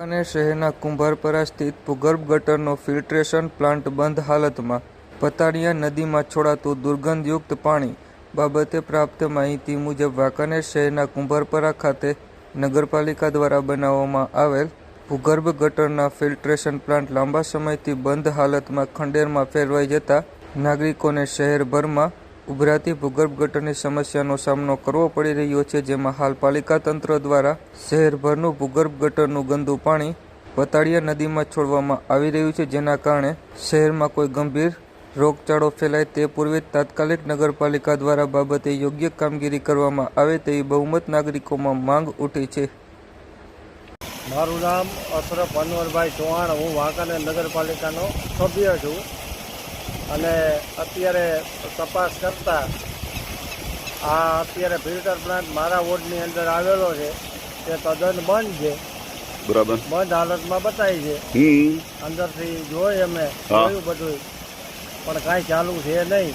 અને શહેરના કુંભારપરા સ્થિત ભૂગર્ભ ગટરનો ફિલ્ટ્રેશન પ્લાન્ટ બંધ હાલતમાં. પતાડિયા નદીમાં છોડાતું દુર્ગંધયુક્ત પાણી બાબતે પ્રાપ્ત માહિતી મુજબ વાંકાનેર શહેરના કુંભારપરા ખાતે નગરપાલિકા દ્વારા બનાવવામાં આવેલ ભૂગર્ભ ગટરના ફિલ્ટ્રેશન પ્લાન્ટ લાંબા સમયથી બંધ હાલતમાં ખંડેરમાં ફેરવાઈ જતા નાગરિકોને શહેરભરમાં ઉભરાતી ભૂગર્ભ ગટરની સમસ્યાનો સામનો કરવો પડી રહ્યો છે, જેમાં હાલ પાલિકા તંત્ર દ્વારા શહેરભરનું ભૂગર્ભ ગટરનું ગંદુ પાણી પતાડિયા નદીમાં છોડવામાં આવી રહ્યું છે, જેના કારણે શહેરમાં કોઈ ગંભીર રોગચાળો ફેલાય તે પૂર્વે તાત્કાલિક નગરપાલિકા દ્વારા બાબતે યોગ્ય કામગીરી કરવામાં આવે તેવી બહુમત નાગરિકોમાં માંગ ઉઠી છે. મારું નામ અશરફ અનવરભાઈ ચૌહાણ, હું વાંકાનેર નગરપાલિકાનો સભ્ય છું. અને અત્યારે તપાસ કરતા આ અત્યારે ફિલ્ટર પ્લાન્ટ મારા વોર્ડની અંદર આવેલો છે તે તદ્દન બંધ છે. બરાબર. બંધ હાલતમાં બતાવી છે. અંદરથી જોઈ અમે જોયું બધું. પણ કાંઈ ચાલુ છે નહીં.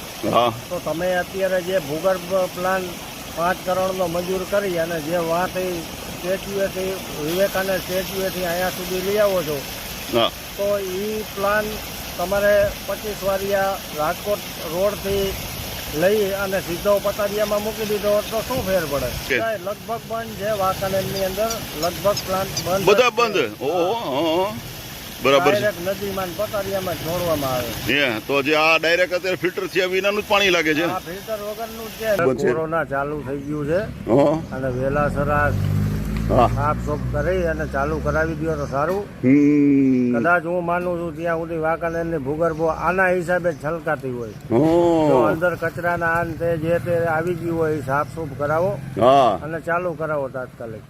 તો તમે અત્યારે જે ભૂગર્ભ પ્લાન પાંચ કરોડનો મંજૂર કરી અને જે વાંથી સ્ટેચ્યુએથી વિવેકાનંદ સ્ટેચ્યુએથી અહીંયા સુધી લઈ આવો છો તો એ પ્લાન તમારે પચીસ વારિયા રાજકોટ રોડથી લઈ અને સીધો પતારિયામાં મૂકી દીધો તો શું ફેર પડે? લગભગ બંધ છે વાંકાનેરની અંદર લગભગ પ્લાન્ટ બંધ બધા. બંધ? ઓહો હં, હં. બરાબર છે. નદીમાં પટારિયામાં પતારિયામાં છોડવામાં આવે. છે તો જે આ ડાયરેક્ટ અત્યારે ફિલ્ટર થયા વિનાનું જ પાણી લાગે છે આ ફિલ્ટર વગરનું જ છે. કોરોના ચાલુ થઈ ગયું છે. અને વેલા હા સાફ સુફ કરી અને ચાલુ કરાવી દો તો સારું. કદાચ હું માનું છું ત્યાં સુધી વાંકાનેરની ભૂગર્ભો આના હિસાબે છલકાતી હોય. તો અંદર કચરાના આન તે જે તે આવી ગયું હોય સાફ સૂફ કરાવો અને ચાલુ કરાવો તાત્કાલિક.